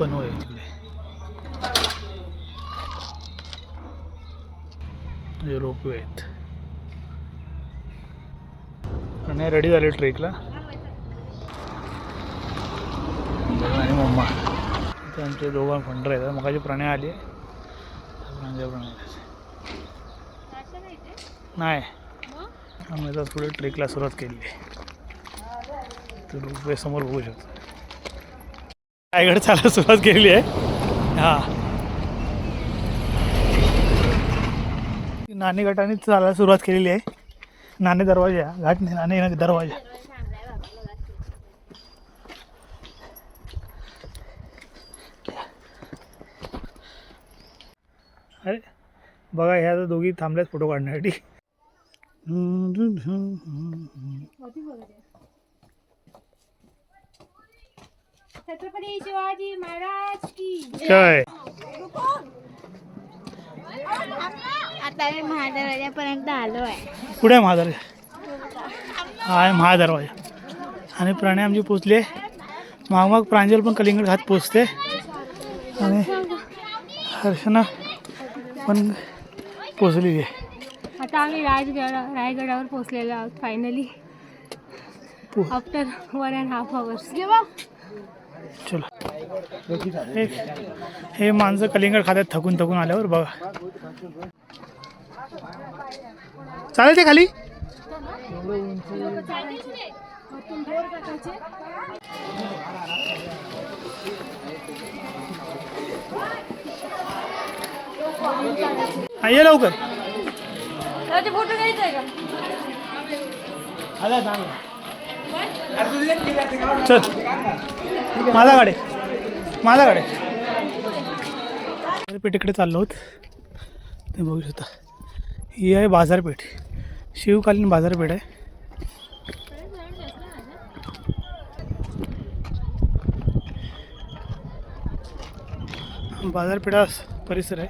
पण होईल तिकडे रोपवे आहेत. आणि रेडी झाले ट्रेकला आणि मम्मा. त्यांचे आमचे दोघां फंडर आहेत. मगाचे प्राणी आले. प्राण्या प्राणी. नाही. आम्ही तर थोडी ट्रेकला सुरुवात केली. तर रोपवे समोर बघू शकतो. रायगड चालायला सुरुवात केलेली आहे. हां. नाणे गटाने चालायला सुरुवात केलेली आहे. नाणे दरवाजा घाट नाही नाणे येणार दरवाजा. अरे बघा ह्या तर दोघी थांबल्याच फोटो काढण्यासाठी. छत्रपती शिवाजी महाराज की काय आता मी महादरवाज्यापर्यंत आलो आहे पुढे महादरवाजा? हा आहे महादरवाजा. आणि प्राणी आमची पोचले. माग माग प्रांजल पण कलिंगड घात पोचते. आणि हर्षणा पण पोचलेली आहे. आता आम्ही राजगड रायगडावर पोहोचलेलो आहोत फायनली पो- after one and half hours चलो. हे माणसं कलिंगड खात्यात थकून थकून आल्यावर बघा. चालेल ते खाली? ये लवकर. फोटो घ्यायचा का? चल. माझा गाडी माझा गाडी पेठेकडे चाललो आहोत ते बघू शकता. ही आहे बाजारपेठ. शिवकालीन बाजारपेठ आहे. बाजारपेठा परिसर आहे.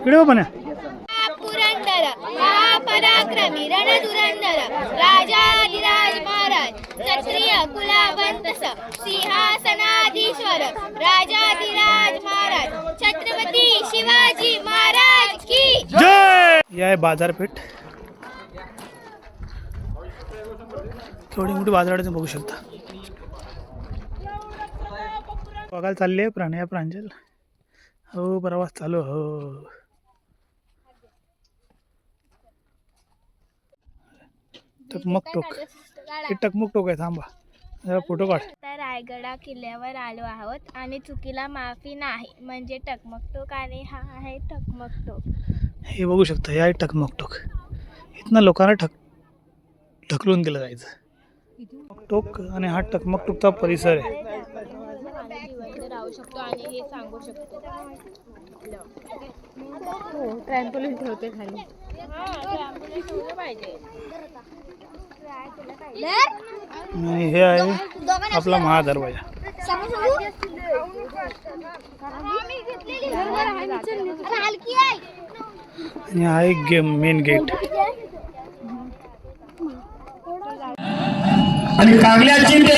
इकडे पण आहे पुरंदर महापराक्रमी रणधुरंदर राजाधिराज महाराज क्षत्रिय कुलावंत सिंहासनाधीश्वर राजाधिराज महाराज छत्रपती शिवाजी महाराज की जय! आहे बाजारपेठ. थोडी मोठी बाजारपेठ बघू शकता. बघायला चालली आहे प्राण्या प्रांजल. हो प्रवास चालू हो. टकमक टोक टकमक टोक आहे थांबा. जरा फोटो काढ. आता रायगडा किल्ल्यावर आलो आहोत आणि चुकीला माफी नाही म्हणजे टकमकटोक आणि हा आहे टकमकटोक हे बघू शकता हे आहे टकमक टोक. इथनं लोकांना ठक ढकलून दिलं जायचं. टोक आणि हा टकमक टोकचा परिसर आहे. आम्ही जिवंत राहू शकतो आणि हे सांगू शकतो हो ट्रॅम्पोलिन ठेवते खाली पाहिजे. हे आपला महादरवाजा। आणि एक गेम मेन गेट आणि कागल्याची ते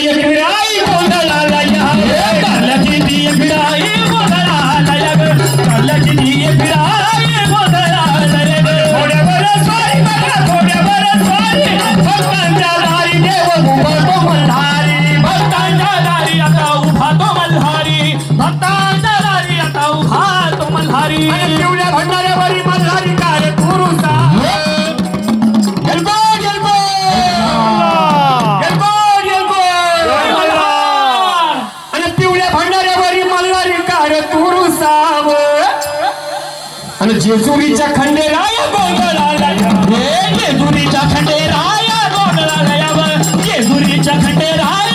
आणि जेजुरीच्या खंडेराया गोंधळाला जेजुरीच्या खंडेराया जेजुरीच्या खंडेराय.